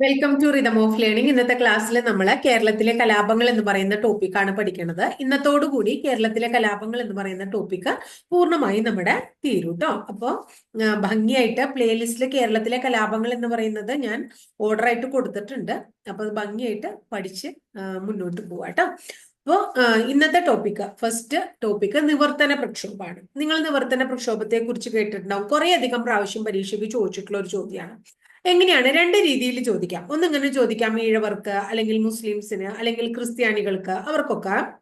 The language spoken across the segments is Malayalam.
Welcome to rhythm of learning ഇന്നത്തെ ക്ലാസ്സിൽ നമ്മൾ കേരളത്തിലെ കലാപങ്ങൾ എന്ന് പറയുന്ന ടോപ്പിക്കാണ് പഠിക്കുന്നത് ഇന്നത്തോടുകൂടി കേരളത്തിലെ കലാപങ്ങൾ എന്ന് പറയുന്ന ടോപ്പിക്ക് പൂർണമായും നമ്മുടെ തീരും കേട്ടോ അപ്പോൾ ഭംഗിയായിട്ട് പ്ലേലിസ്റ്റിൽ കേരളത്തിലെ കലാപങ്ങൾ എന്ന് പറയുന്നത് ഞാൻ ഓർഡർ ആയിട്ട് കൊടുത്തിട്ടുണ്ട്. അപ്പോൾ അത് ഭംഗിയായിട്ട് പഠിച്ച് മുന്നോട്ട് പോവാം കേട്ടോ അപ്പോൾ ഇന്നത്തെ ടോപ്പിക്ക് ഫസ്റ്റ് ടോപ്പിക്ക് നിവർത്തന പ്രക്ഷോഭമാണ്. നിങ്ങൾ നിവർത്തന പ്രക്ഷോഭത്തെ കുറിച്ച് കേട്ടിട്ടുണ്ടാവും. കുറേ അധികം പ്രാവശ്യം പരീക്ഷയ്ക്ക് ചോദിച്ചിട്ടുള്ള ഒരു ചോദ്യമാണ്. എങ്ങനെയാണ് രണ്ട് രീതിയിൽ ചോദിക്കാം. ഒന്നിങ്ങനെ ചോദിക്കാം? ഈഴവർക്ക് അല്ലെങ്കിൽ മുസ്ലിംസിന് അല്ലെങ്കിൽ ക്രിസ്ത്യാനികൾക്ക് അവർക്കൊക്കെ.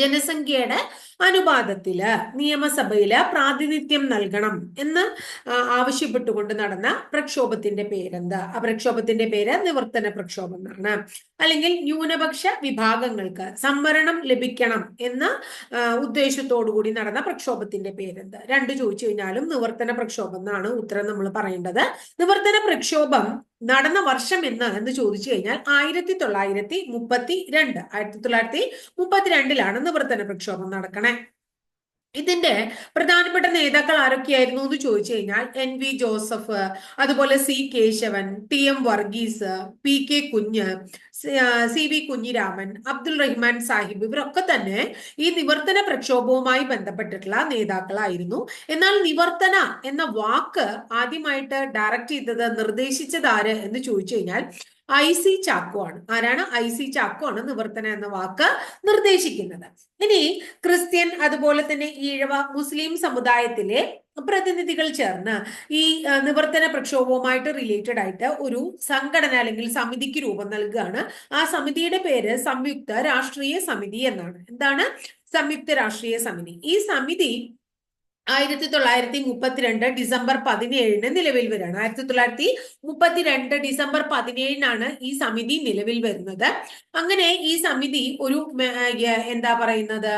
ജനസംഖ്യയുടെ അനുപാതത്തിൽ നിയമസഭയിൽ പ്രാതിനിധ്യം നൽകണം എന്ന് ആവശ്യപ്പെട്ടുകൊണ്ട് നടന്ന പ്രക്ഷോഭത്തിന്റെ പേരെന്ത്? ആ പ്രക്ഷോഭത്തിന്റെ പേര് നിവർത്തന പ്രക്ഷോഭം എന്നാണ്. അല്ലെങ്കിൽ ന്യൂനപക്ഷ വിഭാഗങ്ങൾക്ക് സംവരണം ലഭിക്കണം എന്ന ഉദ്ദേശത്തോടുകൂടി നടന്ന പ്രക്ഷോഭത്തിന്റെ പേരെന്ത്? രണ്ട് ചോദിച്ചു കഴിഞ്ഞാലും നിവർത്തന പ്രക്ഷോഭം എന്നാണ് ഉത്തരം നമ്മൾ പറയേണ്ടത്. നിവർത്തന പ്രക്ഷോഭം നടന്ന വർഷം എന്ന് എന്ന് ചോദിച്ചു കഴിഞ്ഞാൽ ആയിരത്തി തൊള്ളായിരത്തി മുപ്പത്തി രണ്ട്. ആയിരത്തി തൊള്ളായിരത്തി മുപ്പത്തിരണ്ടിലാണ് നിവർത്തന പ്രക്ഷോഭം നടക്കണേ. ഇതിന്റെ പ്രധാനപ്പെട്ട നേതാക്കൾ ആരൊക്കെയായിരുന്നു എന്ന് ചോദിച്ചു കഴിഞ്ഞാൽ എൻ വി ജോസഫ് അതുപോലെ C Kesavan T M Varghese P K Kunju C- V Kunhiraman Abdul Rahman Sahib ഇവരൊക്കെ തന്നെ ഈ നിവർത്തന പ്രക്ഷോഭവുമായി ബന്ധപ്പെട്ടിട്ടുള്ള നേതാക്കളായിരുന്നു. എന്നാൽ നിവർത്തന എന്ന വാക്ക് ആദ്യമായിട്ട് ഡയറക്റ്റ് ചെയ്തത് നിർദ്ദേശിച്ചത് ആര് എന്ന് ചോദിച്ചു കഴിഞ്ഞാൽ ഐ സി ചാക്കോ ആണ്. ആരാണ് ഐ സി ചാക്കോ ആണ് നിവർത്തന എന്ന വാക്ക് നിർദ്ദേശിക്കുന്നത്. ഇനി ക്രിസ്ത്യൻ അതുപോലെ തന്നെ ഈഴവ മുസ്ലിം സമുദായത്തിലെ പ്രതിനിധികൾ ചേർന്ന് ഈ നിവർത്തന പ്രക്ഷോഭവുമായിട്ട് റിലേറ്റഡ് ആയിട്ട് ഒരു സംഘടന അല്ലെങ്കിൽ സമിതിക്ക് രൂപം നൽകുകയാണ് ആ സമിതിയുടെ പേര് സംയുക്ത രാഷ്ട്രീയ സമിതി എന്നാണ്. എന്താണ്? സംയുക്ത രാഷ്ട്രീയ സമിതി. ഈ സമിതി ആയിരത്തി തൊള്ളായിരത്തി മുപ്പത്തിരണ്ട് ഡിസംബർ പതിനേഴിന് നിലവിൽ വരികയാണ് ആയിരത്തി തൊള്ളായിരത്തി മുപ്പത്തിരണ്ട് ഡിസംബർ പതിനേഴിനാണ് ഈ സമിതി നിലവിൽ വരുന്നത്. അങ്ങനെ ഈ സമിതി ഒരു എന്താ പറയുന്നത്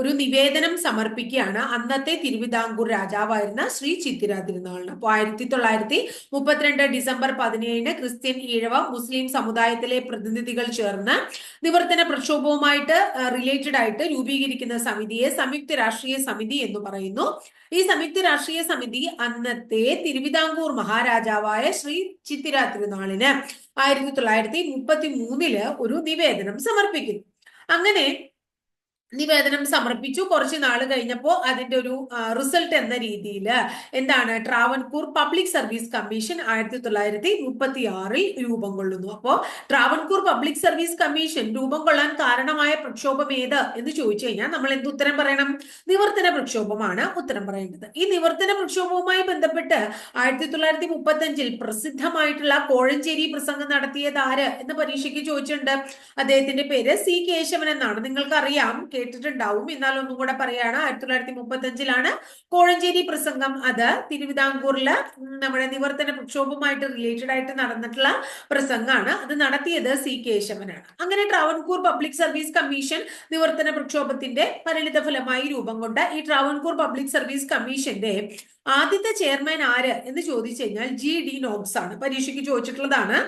ഒരു നിവേദനം സമർപ്പിക്കുകയാണ്. അന്നത്തെ തിരുവിതാംകൂർ രാജാവായിരുന്ന ശ്രീ ചിത്തിര തിരുനാളിന് അപ്പോൾ ആയിരത്തി തൊള്ളായിരത്തി മുപ്പത്തിരണ്ട് ഡിസംബർ പതിനേഴിന് ക്രിസ്ത്യൻ ഈഴവ മുസ്ലിം സമുദായത്തിലെ പ്രതിനിധികൾ ചേർന്ന് നിവർത്തന പ്രക്ഷോഭവുമായിട്ട് റിലേറ്റഡ് ആയിട്ട് രൂപീകരിക്കുന്ന സമിതിയെ സംയുക്ത രാഷ്ട്രീയ സമിതി എന്ന് പറയുന്നു. ഈ സംയുക്ത രാഷ്ട്രീയ സമിതി അന്നത്തെ തിരുവിതാംകൂർ മഹാരാജാവായ ശ്രീ ചിത്തിര തിരുനാളിന് ആയിരത്തി തൊള്ളായിരത്തി മുപ്പത്തി മൂന്നിൽ ഒരു നിവേദനം സമർപ്പിക്കുന്നു. അങ്ങനെ നിവേദനം സമർപ്പിച്ചു. കുറച്ച് നാൾ കഴിഞ്ഞപ്പോൾ അതിന്റെ ഒരു റിസൾട്ട് എന്ന രീതിയിൽ എന്താണ് ട്രാവൻകൂർ പബ്ലിക് സർവീസ് കമ്മീഷൻ ആയിരത്തി തൊള്ളായിരത്തി മുപ്പത്തി ആറിൽ രൂപം കൊള്ളുന്നു. അപ്പോ ട്രാവൻകൂർ പബ്ലിക് സർവീസ് കമ്മീഷൻ രൂപം കൊള്ളാൻ കാരണമായ പ്രക്ഷോഭം ഏത് എന്ന് ചോദിച്ചു കഴിഞ്ഞാൽ നമ്മൾ എന്ത് ഉത്തരം പറയണം? നിവർത്തന പ്രക്ഷോഭമാണ് ഉത്തരം പറയേണ്ടത്. ഈ നിവർത്തന പ്രക്ഷോഭവുമായി ബന്ധപ്പെട്ട് ആയിരത്തി തൊള്ളായിരത്തി മുപ്പത്തി അഞ്ചിൽ പ്രസിദ്ധമായിട്ടുള്ള കോഴഞ്ചേരി പ്രസംഗം നടത്തിയത് ആര് എന്ന് പരീക്ഷയ്ക്ക് ചോദിച്ചിട്ടുണ്ട്. അദ്ദേഹത്തിന്റെ പേര് സി കേശവൻ എന്നാണ്. നിങ്ങൾക്കറിയാം. കേട്ടിട്ടുണ്ടാവും എന്നാൽ ഒന്നും കൂടെ പറയാണ് ആയിരത്തി തൊള്ളായിരത്തി മുപ്പത്തി അഞ്ചിലാണ് കോഴഞ്ചേരി പ്രസംഗം. അത് തിരുവിതാംകൂറിൽ നമ്മുടെ നിവർത്തന പ്രക്ഷോഭവുമായിട്ട് റിലേറ്റഡ് ആയിട്ട് നടന്നിട്ടുള്ള പ്രസംഗമാണ്. അത് നടത്തിയത് സി കേശവനാണ്. അങ്ങനെ ട്രാവൻകൂർ പബ്ലിക് സർവീസ് കമ്മീഷൻ നിവർത്തന പ്രക്ഷോഭത്തിന്റെ പരിണിത ഫലമായി രൂപം കൊണ്ട ഈ ട്രാവൻകൂർ പബ്ലിക് സർവീസ് കമ്മീഷന്റെ ആദ്യത്തെ ചെയർമാൻ ആര് എന്ന് ചോദിച്ചു കഴിഞ്ഞാൽ ജി ഡി നോക്സ് ആണ്. പരീക്ഷയ്ക്ക് ചോദിച്ചിട്ടുള്ളതാണ്.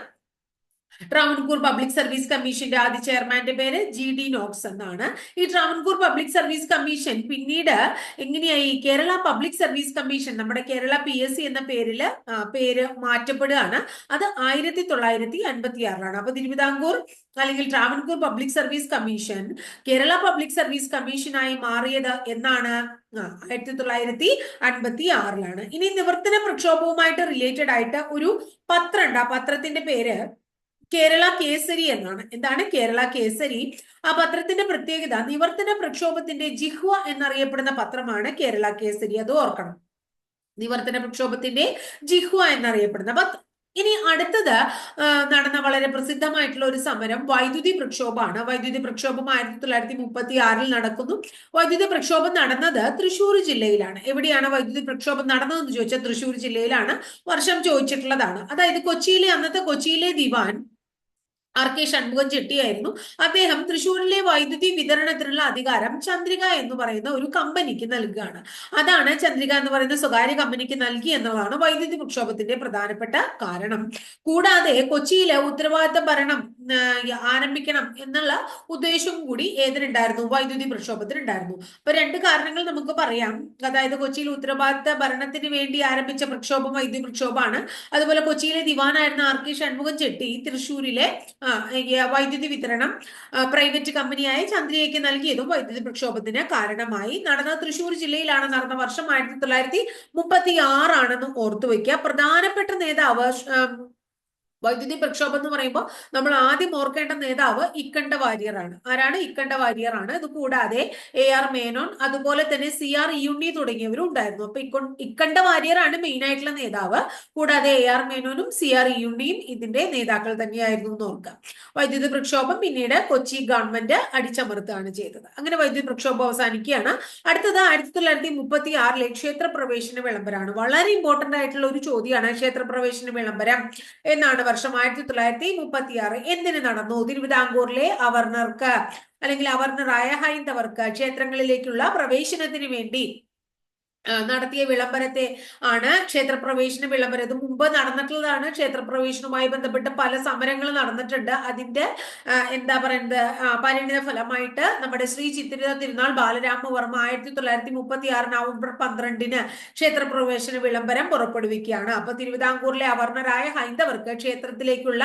ട്രാവൻകൂർ പബ്ലിക് സർവീസ് കമ്മീഷന്റെ ആദ്യ ചെയർമാന്റെ പേര് ജി ഡി നോക്സ് എന്നാണ്. ഈ ട്രാവൻകൂർ പബ്ലിക് സർവീസ് കമ്മീഷൻ പിന്നീട് എങ്ങനെയായി? കേരള പബ്ലിക് സർവീസ് കമ്മീഷൻ നമ്മുടെ കേരള പി എസ് സി എന്ന പേരിൽ പേര് മാറ്റപ്പെടുകയാണ്. അത് ആയിരത്തി തൊള്ളായിരത്തി അൻപത്തി ആറിലാണ് അപ്പൊ തിരുവിതാംകൂർ അല്ലെങ്കിൽ Travancore public service commission Kerala public service കമ്മീഷനായി മാറിയത് എന്നാണ് ആയിരത്തി തൊള്ളായിരത്തി അൻപത്തി ആറിലാണ് ഇനി നിവർത്തന പ്രക്ഷോഭവുമായിട്ട് റിലേറ്റഡ് ആയിട്ട് ഒരു പത്രമുണ്ട് ആ പത്രത്തിന്റെ പേര് കേരള കേസരി എന്നാണ്. എന്താണ് കേരള കേസരി? ആ പത്രത്തിന്റെ പ്രത്യേകത നിവർത്തന പ്രക്ഷോഭത്തിന്റെ ജിഹ്വ എന്നറിയപ്പെടുന്ന പത്രമാണ് കേരള കേസരി. അത് ഓർക്കണം. നിവർത്തന പ്രക്ഷോഭത്തിന്റെ ജിഹ്വ എന്നറിയപ്പെടുന്ന പത്രം. ഇനി അടുത്തത് നടന്ന വളരെ പ്രസിദ്ധമായിട്ടുള്ള ഒരു സമരം വൈദ്യുതി പ്രക്ഷോഭമാണ്. വൈദ്യുതി പ്രക്ഷോഭം ആയിരത്തി തൊള്ളായിരത്തി മുപ്പത്തി ആറിൽ നടക്കുന്നു. വൈദ്യുതി പ്രക്ഷോഭം നടന്നത് തൃശ്ശൂർ ജില്ലയിലാണ്. എവിടെയാണ് വൈദ്യുതി പ്രക്ഷോഭം നടന്നതെന്ന് ചോദിച്ചാൽ തൃശ്ശൂർ ജില്ലയിലാണ്. വർഷം ചോദിച്ചിട്ടുള്ളതാണ്. അതായത് കൊച്ചിയിലെ അന്നത്തെ കൊച്ചിയിലെ ദിവാൻ ആർ കെ ഷൺമുഖം ചെട്ടിയായിരുന്നു. അദ്ദേഹം തൃശ്ശൂരിലെ വൈദ്യുതി വിതരണത്തിനുള്ള അധികാരം ചന്ദ്രിക എന്ന് പറയുന്ന ഒരു കമ്പനിക്ക് നൽകുകയാണ്. അതാണ് ചന്ദ്രിക എന്ന് പറയുന്ന സ്വകാര്യ കമ്പനിക്ക് നൽകി എന്നുള്ളതാണ് വൈദ്യുതി പ്രക്ഷോഭത്തിന്റെ പ്രധാനപ്പെട്ട കാരണം. കൂടാതെ കൊച്ചിയിലെ ഉത്തരവാദിത്ത ഭരണം ആരംഭിക്കണം എന്നുള്ള ഉദ്ദേശവും കൂടി ഏതിനുണ്ടായിരുന്നു? വൈദ്യുതി പ്രക്ഷോഭത്തിനുണ്ടായിരുന്നു. അപ്പൊ രണ്ട് കാരണങ്ങൾ നമുക്ക് പറയാം. അതായത് കൊച്ചിയിൽ ഉത്തരവാദിത്ത ഭരണത്തിന് വേണ്ടി ആരംഭിച്ച പ്രക്ഷോഭം വൈദ്യുതി പ്രക്ഷോഭമാണ്. അതുപോലെ കൊച്ചിയിലെ ദിവാനായിരുന്ന ആർ കെ ഷൺമുഖം ചെട്ടി തൃശ്ശൂരിലെ വൈദ്യുതി വിതരണം പ്രൈവറ്റ് കമ്പനിയായ ചന്ദ്രിയയ്ക്ക് നൽകിയതും വൈദ്യുതി പ്രക്ഷോഭത്തിന് കാരണമായി. നടന്ന തൃശൂർ ജില്ലയിലാണ് നടന്ന വർഷം ആയിരത്തി തൊള്ളായിരത്തി മുപ്പത്തി ആറാണെന്നും ഓർത്തു വയ്ക്കുക പ്രധാനപ്പെട്ട നേതാവ് വൈദ്യുതി പ്രക്ഷോഭം എന്ന് പറയുമ്പോൾ നമ്മൾ ആദ്യം ഓർക്കേണ്ട നേതാവ് ഇക്കണ്ട വാര്യറാണ് ആരാണ്? ഇക്കണ്ട വാര്യറാണ് ഇത് കൂടാതെ എ ആർ മേനോൻ അതുപോലെ തന്നെ സി ആർ യുണി തുടങ്ങിയവരും ഉണ്ടായിരുന്നു. അപ്പൊ ഇക്കൊ ഇക്കണ്ട വാര്യറാണ് മെയിൻ ആയിട്ടുള്ള നേതാവ്. കൂടാതെ എ ആർ മേനോനും സി ആർ യുണിയും ഇതിന്റെ നേതാക്കൾ തന്നെയായിരുന്നു എന്ന് ഓർക്കുക. വൈദ്യുതി പ്രക്ഷോഭം പിന്നീട് കൊച്ചി ഗവൺമെന്റ് അടിച്ചമർത്തുകയാണ് ചെയ്തത്. അങ്ങനെ വൈദ്യുതി പ്രക്ഷോഭം അവസാനിക്കുകയാണ്. അടുത്തത് ആയിരത്തി തൊള്ളായിരത്തി മുപ്പത്തി ആറിലെ ക്ഷേത്രപ്രവേശന വിളംബരമാണ് വളരെ ഇമ്പോർട്ടന്റ് ആയിട്ടുള്ള ഒരു ചോദ്യമാണ് ക്ഷേത്രപ്രവേശന വിളംബരം എന്നാണ് വർഷം ആയിരത്തി തൊള്ളായിരത്തി മുപ്പത്തി ആറ് എന്തിന് നടന്നു? തിരുവിതാംകൂറിലെ അവർണർക്ക് അല്ലെങ്കിൽ അവർണറായ ഹൈന്ദവർക്ക് ക്ഷേത്രങ്ങളിലേക്കുള്ള പ്രവേശനത്തിന് വേണ്ടി നടത്തിയ വിളംബരത്തെ ആണ് ക്ഷേത്രപ്രവേശന വിളംബരം. ഇത് മുമ്പ് നടന്നിട്ടുള്ളതാണ്. ക്ഷേത്രപ്രവേശനവുമായി ബന്ധപ്പെട്ട് പല സമരങ്ങൾ നടന്നിട്ടുണ്ട്. അതിന്റെ എന്താ പറയുന്നത് പരിണിത ഫലമായിട്ട് നമ്മുടെ ശ്രീ ചിത്തിര തിരുനാൾ ബാലരാമവർമ്മ ആയിരത്തി തൊള്ളായിരത്തി മുപ്പത്തി ആറ് നവംബർ പന്ത്രണ്ടിന് ക്ഷേത്രപ്രവേശന വിളംബരം പുറപ്പെടുവിക്കുകയാണ്. അപ്പൊ തിരുവിതാംകൂറിലെ അവർണരായ ഹൈന്ദവർക്ക് ക്ഷേത്രത്തിലേക്കുള്ള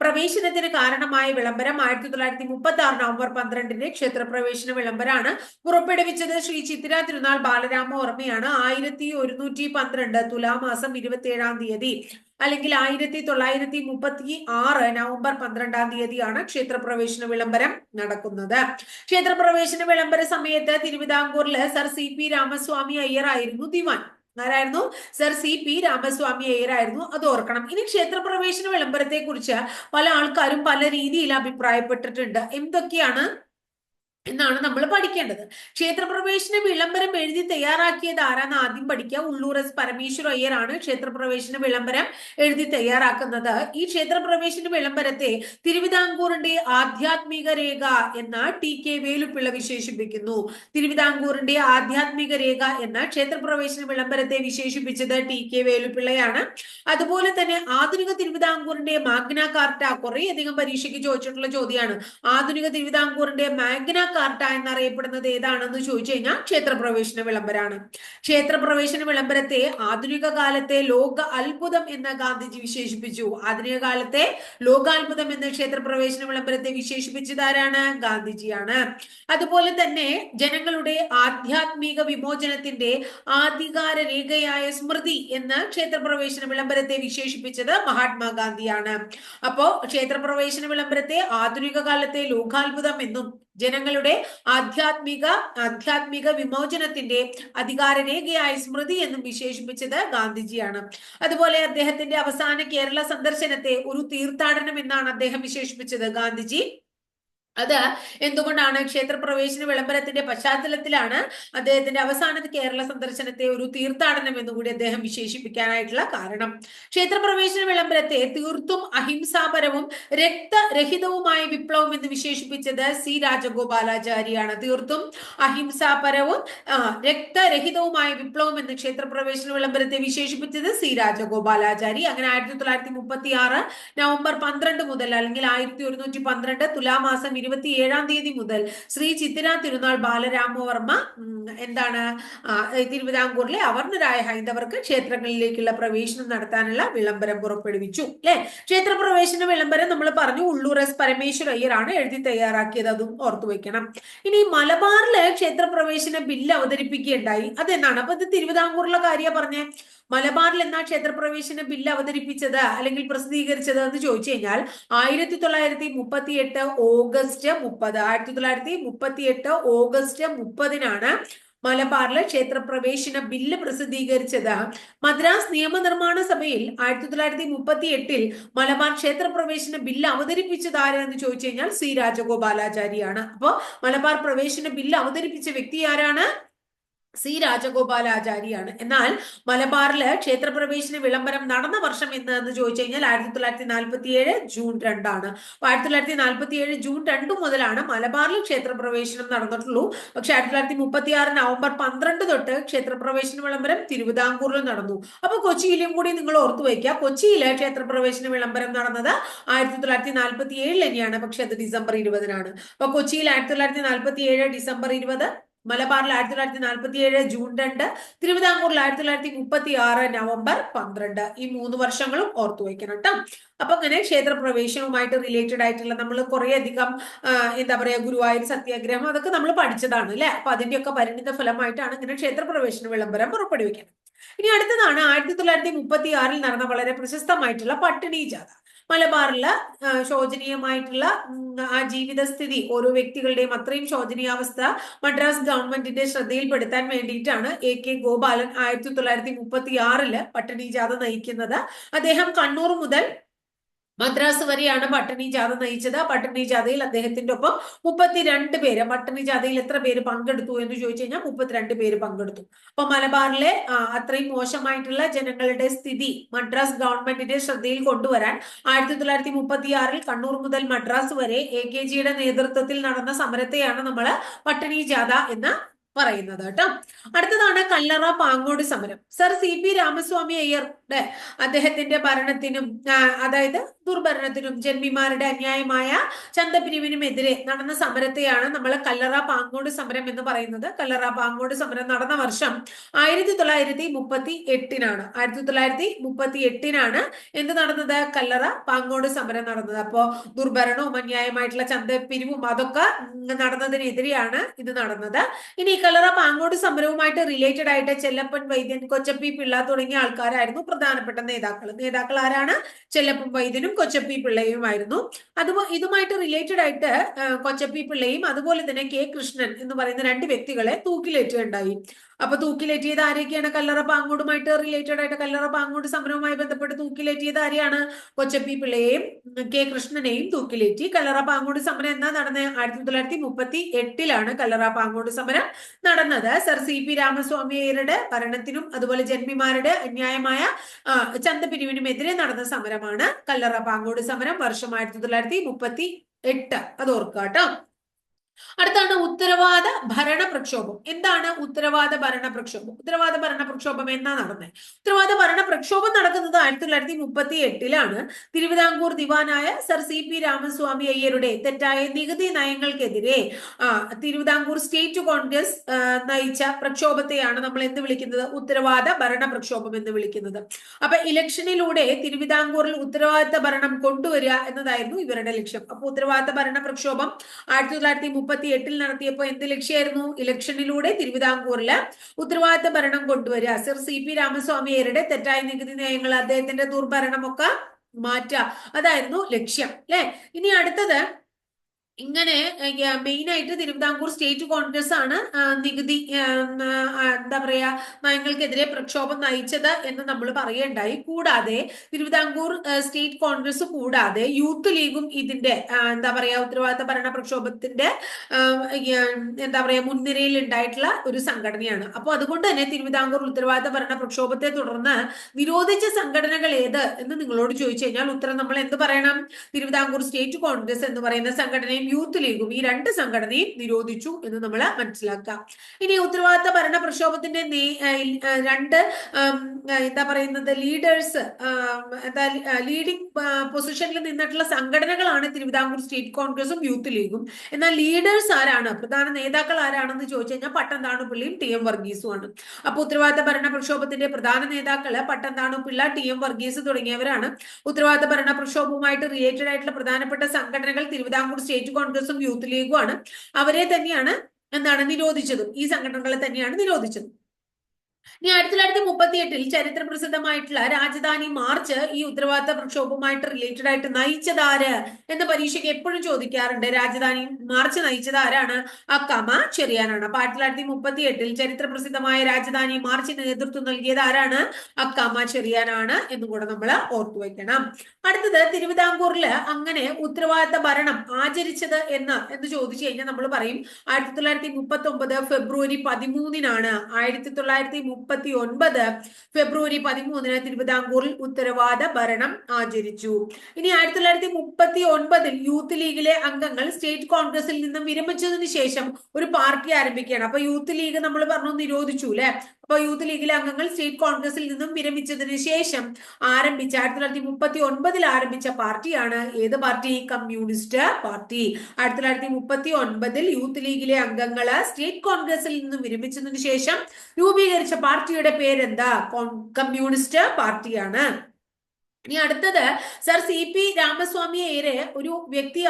പ്രവേശനത്തിന് കാരണമായ വിളംബരം ആയിരത്തി തൊള്ളായിരത്തി മുപ്പത്തി ആറ് നവംബർ പന്ത്രണ്ടിന് ക്ഷേത്രപ്രവേശന വിളംബരാണ്. പുറപ്പെടുവിച്ചത് ശ്രീ ചിത്തിര തിരുനാൾ ബാലരാമ ഓർമ്മയാണ്. ആയിരത്തി ഒരുന്നൂറ്റി പന്ത്രണ്ട് തുലാമാസം ഇരുപത്തി ഏഴാം തീയതി അല്ലെങ്കിൽ ആയിരത്തി തൊള്ളായിരത്തി മുപ്പത്തി ആറ് നവംബർ പന്ത്രണ്ടാം തീയതിയാണ് ക്ഷേത്രപ്രവേശന വിളംബരം നടക്കുന്നത്. ക്ഷേത്രപ്രവേശന വിളംബര സമയത്ത് തിരുവിതാംകൂറിൽ sir C P Ramaswamy Iyer ആയിരുന്നു ദിവാൻ. ആരായിരുന്നു? സർ സി പി രാമസ്വാമി അയ്യരായിരുന്നു. അത് ഓർക്കണം. ഇനി ക്ഷേത്രപ്രവേശന വിളംബരത്തെ കുറിച്ച് പല ആൾക്കാരും പല രീതിയിൽ അഭിപ്രായപ്പെട്ടിട്ടുണ്ട്. എന്തൊക്കെയാണ്? എന്നാണ് നമ്മൾ പഠിക്കേണ്ടത്. ക്ഷേത്രപ്രവേശന വിളംബരം എഴുതി തയ്യാറാക്കിയത് ആരാന്ന് ആദ്യം പഠിക്കുക? ഉള്ളൂർ എസ് പരമേശ്വര അയ്യറാണ് ക്ഷേത്രപ്രവേശന വിളംബരം എഴുതി തയ്യാറാക്കുന്നത്. ഈ ക്ഷേത്രപ്രവേശന വിളംബരത്തെ തിരുവിതാംകൂറിന്റെ ആധ്യാത്മിക രേഖ എന്ന ടി കെ വേലുപ്പിള്ള വിശേഷിപ്പിക്കുന്നു. തിരുവിതാംകൂറിന്റെ ആധ്യാത്മിക രേഖ എന്ന ക്ഷേത്രപ്രവേശന വിളംബരത്തെ വിശേഷിപ്പിച്ചത് ടി കെ വേലുപ്പിള്ളയാണ് അതുപോലെ തന്നെ ആധുനിക തിരുവിതാംകൂറിന്റെ മാഗ്ന കാർട്ട കുറേയധികം പരീക്ഷയ്ക്ക് ചോദിച്ചിട്ടുള്ള ചോദ്യമാണ്. ആധുനിക തിരുവിതാംകൂറിന്റെ മാഗ്ന കാർട്ട എന്നറിയപ്പെടുന്നത് ഏതാണെന്ന് ചോദിച്ചു കഴിഞ്ഞാൽ ക്ഷേത്രപ്രവേശന വിളംബരമാണ് ക്ഷേത്രപ്രവേശന വിളംബരത്തെ ആധുനിക കാലത്തെ ലോക അത്ഭുതം എന്ന് ഗാന്ധിജി വിശേഷിപ്പിച്ചു. ആധുനിക കാലത്തെ ലോകാത്ഭുതം എന്ന ക്ഷേത്രപ്രവേശന വിളംബരത്തെ വിശേഷിപ്പിച്ചത് ആരാണ്? ഗാന്ധിജിയാണ്. അതുപോലെ തന്നെ ജനങ്ങളുടെ ആധ്യാത്മിക വിമോചനത്തിന്റെ ആധികാര രേഖയായ സ്മൃതി എന്ന് ക്ഷേത്രപ്രവേശന വിളംബരത്തെ വിശേഷിപ്പിച്ചത് മഹാത്മാഗാന്ധിയാണ് അപ്പോ ക്ഷേത്രപ്രവേശന വിളംബരത്തെ ആധുനിക കാലത്തെ ലോകാത്ഭുതം എന്നും ജനങ്ങളുടെ ആധ്യാത്മിക ആധ്യാത്മിക വിമോചനത്തിന്റെ അധികാരരേഖയായ സ്മൃതി എന്നും വിശേഷിപ്പിച്ചത് ഗാന്ധിജിയാണ്. അതുപോലെ അദ്ദേഹത്തിന്റെ അവസാന കേരള സന്ദർശനത്തെ ഒരു തീർത്ഥാടനം എന്നാണ് അദ്ദേഹം വിശേഷിപ്പിച്ചത് ഗാന്ധിജി. അത് എന്തുകൊണ്ടാണ് ക്ഷേത്രപ്രവേശന വിളംബരത്തിന്റെ പശ്ചാത്തലത്തിലാണ് അദ്ദേഹത്തിന്റെ അവസാനത്തെ കേരള സന്ദർശനത്തെ ഒരു തീർത്ഥാടനം എന്നുകൂടി അദ്ദേഹം വിശേഷിപ്പിക്കാനായിട്ടുള്ള കാരണം. ക്ഷേത്രപ്രവേശന വിളംബരത്തെ തീർത്തും അഹിംസാപരവും രക്തരഹിതവുമായ വിപ്ലവം എന്ന് വിശേഷിപ്പിച്ചത് സി രാജഗോപാലാചാരിയാണ്. തീർത്തും അഹിംസാപരവും രക്തരഹിതവുമായ വിപ്ലവം എന്ന് ക്ഷേത്രപ്രവേശന വിളംബരത്തെ വിശേഷിപ്പിച്ചത് സി രാജഗോപാലാചാരി. അങ്ങനെ ആയിരത്തി തൊള്ളായിരത്തി മുപ്പത്തി ആറ് നവംബർ പന്ത്രണ്ട് മുതൽ അല്ലെങ്കിൽ ആയിരത്തി ഒരുന്നൂറ്റി പന്ത്രണ്ട് തുലാമാസം ഇരുപത്തി ഏഴാം തീയതി മുതൽ ശ്രീ ചിത്തിര തിരുനാൾ ബാലരാമവർമ്മ എന്താണ് തിരുവിതാംകൂറിലെ അവർണരായ ഹൈന്ദവർക്ക് ക്ഷേത്രങ്ങളിലേക്കുള്ള പ്രവേശനം നടത്താനുള്ള വിളംബരം പുറപ്പെടുവിച്ചു അല്ലെ? ക്ഷേത്രപ്രവേശന വിളംബരം നമ്മൾ പറഞ്ഞു ഉള്ളൂർ എസ് പരമേശ്വര അയ്യറാണ് എഴുതി തയ്യാറാക്കിയത് അതും ഓർത്തു വെക്കണം. ഇനി മലബാറിൽ ക്ഷേത്രപ്രവേശന ബില്ല് അവതരിപ്പിക്കുകയുണ്ടായി അതെന്നാണ് അപ്പൊ ഇത് തിരുവിതാംകൂറിലെ കാര്യ പറഞ്ഞേ? മലബാറിൽ എന്നാ ക്ഷേത്രപ്രവേശന ബില്ല് അവതരിപ്പിച്ചത് അല്ലെങ്കിൽ പ്രസിദ്ധീകരിച്ചത് എന്ന് ചോദിച്ചു കഴിഞ്ഞാൽ ആയിരത്തി തൊള്ളായിരത്തി മുപ്പത്തി എട്ട് ഓഗസ്റ്റ് മുപ്പത്. ആയിരത്തി തൊള്ളായിരത്തി മുപ്പത്തി എട്ട് ഓഗസ്റ്റ് മുപ്പതിനാണ് മലബാറിലെ ക്ഷേത്രപ്രവേശന ബില്ല് പ്രസിദ്ധീകരിച്ചത്. മദ്രാസ് നിയമനിർമ്മാണ സഭയിൽ ആയിരത്തി തൊള്ളായിരത്തി മുപ്പത്തി എട്ടിൽ മലബാർ ക്ഷേത്രപ്രവേശന ബില്ല് അവതരിപ്പിച്ചത് ആരാണെന്ന് ചോദിച്ചു കഴിഞ്ഞാൽ സി രാജഗോപാലാചാരിയാണ്. അപ്പോ മലബാർ പ്രവേശന ബില്ല് അവതരിപ്പിച്ച വ്യക്തി ആരാണ്? സി രാജഗോപാലാചാരിയാണ്. എന്നാൽ മലബാറിൽ ക്ഷേത്രപ്രവേശന വിളംബരം നടന്ന വർഷം എന്ന് എന്ന് ചോദിച്ചു കഴിഞ്ഞാൽ ആയിരത്തി തൊള്ളായിരത്തി നാൽപ്പത്തി ഏഴ് ജൂൺ രണ്ടാണ്. അപ്പൊ ആയിരത്തി തൊള്ളായിരത്തി നാൽപ്പത്തി ഏഴ് ജൂൺ രണ്ട് മുതലാണ് മലബാറിൽ ക്ഷേത്രപ്രവേശനം നടന്നിട്ടുള്ളൂ. പക്ഷെ ആയിരത്തി തൊള്ളായിരത്തി മുപ്പത്തി ആറ് നവംബർ പന്ത്രണ്ട് തൊട്ട് ക്ഷേത്രപ്രവേശന വിളംബരം തിരുവിതാംകൂറിൽ നടന്നു. അപ്പൊ കൊച്ചിയിലും കൂടി നിങ്ങൾ ഓർത്തു വയ്ക്കുക. കൊച്ചിയിലെ ക്ഷേത്രപ്രവേശന വിളംബരം നടന്നത് ആയിരത്തി തൊള്ളായിരത്തി നാൽപ്പത്തി ഏഴിൽ തന്നെയാണ്. പക്ഷെ അത് ഡിസംബർ ഇരുപതിനാണ്. അപ്പൊ കൊച്ചിയിൽ ആയിരത്തി തൊള്ളായിരത്തി നാൽപ്പത്തി ഏഴ് ഡിസംബർ ഇരുപത് മലബാറിൽ ആയിരത്തി തൊള്ളായിരത്തി നാൽപ്പത്തി ഏഴ് ജൂൺ രണ്ട് തിരുവിതാംകൂറിൽ ആയിരത്തി തൊള്ളായിരത്തി മുപ്പത്തി ആറ് നവംബർ പന്ത്രണ്ട്. ഈ മൂന്ന് വർഷങ്ങളും ഓർത്തു വയ്ക്കണം കേട്ടോ അപ്പൊ അങ്ങനെ ക്ഷേത്രപ്രവേശനവുമായിട്ട് റിലേറ്റഡ് ആയിട്ടുള്ള നമ്മൾ കുറെ അധികം എന്താ പറയാ ഗുരുവായൂർ സത്യാഗ്രഹം അതൊക്കെ നമ്മൾ പഠിച്ചതാണ് അല്ലെ അപ്പൊ അതിന്റെയൊക്കെ പരിണിത ഫലമായിട്ടാണ് ഇങ്ങനെ ക്ഷേത്രപ്രവേശന വിളംബരം പുറപ്പെടുവിക്കുന്നത്. ഇനി അടുത്തതാണ് ആയിരത്തി തൊള്ളായിരത്തി മുപ്പത്തി ആറിൽ നടന്ന വളരെ പ്രശസ്തമായിട്ടുള്ള പട്ടിണി ജാഥ. മലബാറിൽ ശോചനീയമായിട്ടുള്ള ആ ജീവിതസ്ഥിതി ഓരോ വ്യക്തികളുടെയും അത്രയും ശോചനീയാവസ്ഥ മദ്രാസ് ഗവൺമെന്റിന്റെ ശ്രദ്ധയിൽപ്പെടുത്താൻ വേണ്ടിയിട്ടാണ് എ കെ ഗോപാലൻ ആയിരത്തി തൊള്ളായിരത്തി മുപ്പത്തി ആറിൽ പട്ടിണി ജാഥ നയിക്കുന്നത്. അദ്ദേഹം കണ്ണൂർ മുതൽ മദ്രാസ് വരെയാണ് പട്ടിണി ജാഥ നയിച്ചത്. പട്ടിണി ജാഥയിൽ അദ്ദേഹത്തിന്റെ ഒപ്പം മുപ്പത്തിരണ്ട് പേര് പട്ടിണി ജാഥയിൽ എത്ര പേര് പങ്കെടുത്തു എന്ന് ചോദിച്ചു കഴിഞ്ഞാൽ മുപ്പത്തിരണ്ട് പേര് പങ്കെടുത്തു. അപ്പൊ മലബാറിലെ അത്രയും മോശമായിട്ടുള്ള ജനങ്ങളുടെ സ്ഥിതി മദ്രാസ് ഗവൺമെന്റിന്റെ ശ്രദ്ധയിൽ കൊണ്ടുവരാൻ ആയിരത്തി തൊള്ളായിരത്തി മുപ്പത്തി ആറിൽ കണ്ണൂർ മുതൽ മദ്രാസ് വരെ എ കെ ജിയുടെ നേതൃത്വത്തിൽ നടന്ന സമരത്തെയാണ് നമ്മൾ പട്ടിണി ജാഥ എന്ന് പറയുന്നത് കേട്ടോ. അടുത്തതാണ് കല്ലറ പാങ്ങോട് സമരം. സർ സി പി രാമസ്വാമി അയ്യറുടെ അദ്ദേഹത്തിന്റെ ഭരണത്തിനും അതായത് ദുർഭരണത്തിനും ജന്മിമാരുടെ അന്യായമായ ചന്തപിരിവിനുമെതിരെ നടന്ന സമരത്തെയാണ് നമ്മൾ കല്ലറ പാങ്ങോട് സമരം എന്ന് പറയുന്നത്. കല്ലറ പാങ്ങോട് സമരം നടന്ന വർഷം ആയിരത്തി തൊള്ളായിരത്തി മുപ്പത്തി എട്ടിനാണ് ആയിരത്തി തൊള്ളായിരത്തി മുപ്പത്തി എട്ടിനാണ് എന്ത് നടന്നത്? കല്ലറ പാങ്ങോട് സമരം നടന്നത്. അപ്പോ ദുർഭരണവും അന്യായമായിട്ടുള്ള ചന്തപിരിവും അതൊക്കെ നടന്നതിനെതിരെയാണ് ഇത് നടന്നത്. ഇനി കല്ലറ പാങ്ങോട് സമരവുമായിട്ട് റിലേറ്റഡ് ആയിട്ട് ചെല്ലപ്പൻ വൈദ്യൻ കൊച്ചപ്പി പിള്ള തുടങ്ങിയ ആൾക്കാരായിരുന്നു പ്രധാനപ്പെട്ട നേതാക്കൾ. നേതാക്കൾ ആരാണ്? ചെല്ലപ്പൻ വൈദ്യനും കൊച്ചപ്പി പിള്ളയുമായിരുന്നു. അതുപോലെ ഇതുമായിട്ട് റിലേറ്റഡ് ആയിട്ട് കൊച്ചപ്പി പിള്ളയും അതുപോലെ തന്നെ കെ കൃഷ്ണൻ എന്ന് പറയുന്ന രണ്ട് വ്യക്തികളെ തൂക്കിലേറ്റുകയുണ്ടായി. അപ്പൊ തൂക്കിലേറ്റിയത് ആരൊക്കെയാണ് കല്ലറ പാങ്ങോടുമായിട്ട് റിലേറ്റഡ് ആയിട്ട് കല്ലറ പാങ്ങോട് സമരവുമായി ബന്ധപ്പെട്ട് തൂക്കിലേറ്റിയത് ആരെയാണ്? കൊച്ചപ്പി പിള്ളയെയും കെ കൃഷ്ണനെയും തൂക്കിലേറ്റി കല്ലറ പാങ്ങോട് സമരം എന്നാ നടന്നത് ആയിരത്തി തൊള്ളായിരത്തി മുപ്പത്തി എട്ടിലാണ് കല്ലറ പാങ്ങോട് സമരം നടന്നത്. സർ സി പി രാമസ്വാമിയുടെ ഭരണത്തിനും അതുപോലെ ജന്മിമാരുടെ അന്യായമായ ചന്തപിരിവിനുമെതിരെ നടന്ന സമരമാണ് കല്ലറ പാങ്ങോട് സമരം വർഷം ആയിരത്തി തൊള്ളായിരത്തി മുപ്പത്തി എട്ട് അത് ഓർക്കുക കേട്ടോ അടുത്താണ് ഉത്തരവാദ ഭരണ പ്രക്ഷോഭം. എന്താണ് ഉത്തരവാദ ഭരണ പ്രക്ഷോഭം? ഉത്തരവാദ ഭരണ പ്രക്ഷോഭം എന്നാ നടന്നത് ഉത്തരവാദ ഭരണ പ്രക്ഷോഭം നടക്കുന്നത് ആയിരത്തി തൊള്ളായിരത്തി മുപ്പത്തി എട്ടിലാണ് തിരുവിതാംകൂർ ദിവാനായ സർ സി പി രാമസ്വാമി അയ്യരുടെ തെറ്റായ നികുതി നയങ്ങൾക്കെതിരെ തിരുവിതാംകൂർ സ്റ്റേറ്റ് കോൺഗ്രസ് നയിച്ച പ്രക്ഷോഭത്തെയാണ് നമ്മൾ എന്ത് വിളിക്കുന്നത്? ഉത്തരവാദ ഭരണ പ്രക്ഷോഭം എന്ന് വിളിക്കുന്നത്. അപ്പൊ ഇലക്ഷനിലൂടെ തിരുവിതാംകൂറിൽ ഉത്തരവാദിത്ത ഭരണം കൊണ്ടുവരിക എന്നതായിരുന്നു ഇവരുടെ ലക്ഷ്യം. അപ്പൊ ഉത്തരവാദിത്ത ഭരണ പ്രക്ഷോഭം ആയിരത്തി തൊള്ളായിരത്തി മുപ്പത്തി എട്ടിൽ നടത്തിയപ്പോൾ എന്ത് ലക്ഷ്യമായിരുന്നു? ഇലക്ഷനിലൂടെ തിരുവിതാംകൂറിൽ ഉത്തരവാദിത്ത ഭരണം കൊണ്ടുവരിക. സർ സി പി രാമസ്വാമിയരുടെ തെറ്റായ നികുതി നയങ്ങൾ അദ്ദേഹത്തിന്റെ ദുർഭരണമൊക്കെ മാറ്റുക. അതായിരുന്നു ലക്ഷ്യം അല്ലെ? ഇനി അടുത്തത് ഇങ്ങനെ മെയിൻ ആയിട്ട് തിരുവിതാംകൂർ സ്റ്റേറ്റ് കോൺഗ്രസ് ആണ് നികുതി എന്താ പറയാ നയങ്ങൾക്കെതിരെ പ്രക്ഷോഭം നയിച്ചത് എന്ന് നമ്മൾ പറയേണ്ടായി കൂടാതെ തിരുവിതാംകൂർ സ്റ്റേറ്റ് കോൺഗ്രസ് കൂടാതെ യൂത്ത് ലീഗും ഇതിന്റെ എന്താ പറയാ ഉത്തരവാദിത്ത ഭരണ പ്രക്ഷോഭത്തിന്റെ എന്താ പറയാ മുൻനിരയിൽ ഉണ്ടായിട്ടുള്ള ഒരു സംഘടനയാണ്. അപ്പോൾ അതുകൊണ്ട് തന്നെ തിരുവിതാംകൂർ ഉത്തരവാദിത്ത ഭരണ പ്രക്ഷോഭത്തെ തുടർന്ന് നിരോധിച്ച സംഘടനകൾ ഏത് എന്ന് നിങ്ങളോട് ചോദിച്ചു കഴിഞ്ഞാൽ ഉത്തരം നമ്മൾ എന്ത് പറയണം? തിരുവിതാംകൂർ സ്റ്റേറ്റ് കോൺഗ്രസ് എന്ന് പറയുന്ന സംഘടനയും യൂത്ത് ലീഗും ഈ രണ്ട് സംഘടനയും നിരോധിച്ചു എന്ന് നമ്മൾ മനസ്സിലാക്കാം ഇനി ഉത്തരവാദിത്ത ഭരണ പ്രക്ഷോഭത്തിന്റെ രണ്ട് എന്താ പറയുന്നത് ലീഡേഴ്സ് എന്താ ലീഡിംഗ് പൊസിഷനിൽ നിന്നിട്ടുള്ള സംഘടനകളാണ് തിരുവിതാംകൂർ സ്റ്റേറ്റ് കോൺഗ്രസും യൂത്ത് ലീഗും എന്നാൽ ലീഡേഴ്സ് ആരാണ്? പ്രധാന നേതാക്കൾ ആരാണെന്ന് ചോദിച്ചു കഴിഞ്ഞാൽ പട്ടന്താണുപിള്ളിയും ടി എം വർഗീസും ആണ് അപ്പൊ ഉത്തരവാദിത്ത ഭരണ പ്രക്ഷോഭത്തിന്റെ പ്രധാന നേതാക്കൾ പട്ടന്താണുപിള്ള ടി എം വർഗീസ് തുടങ്ങിയവരാണ്. ഉത്തരവാദിത്ത ഭരണ പ്രക്ഷോഭവുമായിട്ട് റിലേറ്റഡ് ആയിട്ടുള്ള പ്രധാനപ്പെട്ട സംഘടനകൾ തിരുവിതാംകൂർ സ്റ്റേറ്റ് കോൺഗ്രസും യൂത്ത് ലീഗും ആണ്. അവരെ തന്നെയാണ് എന്താണ് നിരോധിച്ചതും. ഈ സംഘടനകളെ തന്നെയാണ് നിരോധിച്ചത്. ഇനി ആയിരത്തി തൊള്ളായിരത്തി മുപ്പത്തി എട്ടിൽ ചരിത്ര പ്രസിദ്ധമായിട്ടുള്ള രാജധാനി മാർച്ച് ഈ ഉത്തരവാദിത്ത പ്രക്ഷോഭവുമായിട്ട് റിലേറ്റഡ് ആയിട്ട് നയിച്ചതാര് എന്ന പരീക്ഷയ്ക്ക് എപ്പോഴും ചോദിക്കാറുണ്ട്. രാജധാനി മാർച്ച് നയിച്ചത് ആരാണ്? അക്കാമ ചെറിയാനാണ്. അപ്പൊ ആയിരത്തി തൊള്ളായിരത്തി മുപ്പത്തി എട്ടിൽ ചരിത്ര പ്രസിദ്ധമായ രാജധാനി മാർച്ചിന് നേതൃത്വം നൽകിയത് ആരാണ്? അക്കാമ ചെറിയാനാണ് എന്ന് കൂടെ നമ്മൾ ഓർത്തു വെക്കണം. അടുത്തത് തിരുവിതാംകൂറിൽ അങ്ങനെ ഉത്തരവാദിത്ത ഭരണം ആചരിച്ചത് എന്ന് എന്ന് ചോദിച്ചു കഴിഞ്ഞാൽ നമ്മൾ പറയും ആയിരത്തി തൊള്ളായിരത്തി മുപ്പത്തി ഒമ്പത് ഫെബ്രുവരി പതിമൂന്നിനാണ്. ആയിരത്തി തൊള്ളായിരത്തി മുപ്പത്തി ഒൻപത് ഫെബ്രുവരി പതിമൂന്നിന് തിരുവിതാംകൂറിൽ ഉത്തരവാദ ഭരണം ആചരിച്ചു. ഇനി ആയിരത്തി തൊള്ളായിരത്തി മുപ്പത്തി ഒൻപതിൽ യൂത്ത് ലീഗിലെ അംഗങ്ങൾ സ്റ്റേറ്റ് കോൺഗ്രസിൽ നിന്നും വിരമിച്ചതിന് ശേഷം ഒരു പാർട്ടി ആരംഭിക്കുകയാണ്. അപ്പൊ യൂത്ത് ലീഗ് നമ്മൾ പറഞ്ഞു നിരോധിച്ചു അല്ലെ? അപ്പൊ യൂത്ത് ലീഗിലെ അംഗങ്ങൾ സ്റ്റേറ്റ് കോൺഗ്രസിൽ നിന്നും വിരമിച്ചതിന് ശേഷം ആരംഭിച്ച ആയിരത്തി തൊള്ളായിരത്തി മുപ്പത്തി ഒൻപതിൽ ആരംഭിച്ച പാർട്ടിയാണ് ഏത് പാർട്ടി? Communist party. ആയിരത്തി തൊള്ളായിരത്തി മുപ്പത്തി ഒൻപതിൽ യൂത്ത് ലീഗിലെ അംഗങ്ങൾ സ്റ്റേറ്റ് കോൺഗ്രസിൽ നിന്നും വിരമിച്ചതിന് ശേഷം രൂപീകരിച്ച പാർട്ടിയുടെ പേരെന്താ? കമ്മ്യൂണിസ്റ്റ് പാർട്ടിയാണ്. ഇനി അടുത്തത് സർ സി പി രാമസ്വാമി അയ്യരെ ഒരു വ്യക്തി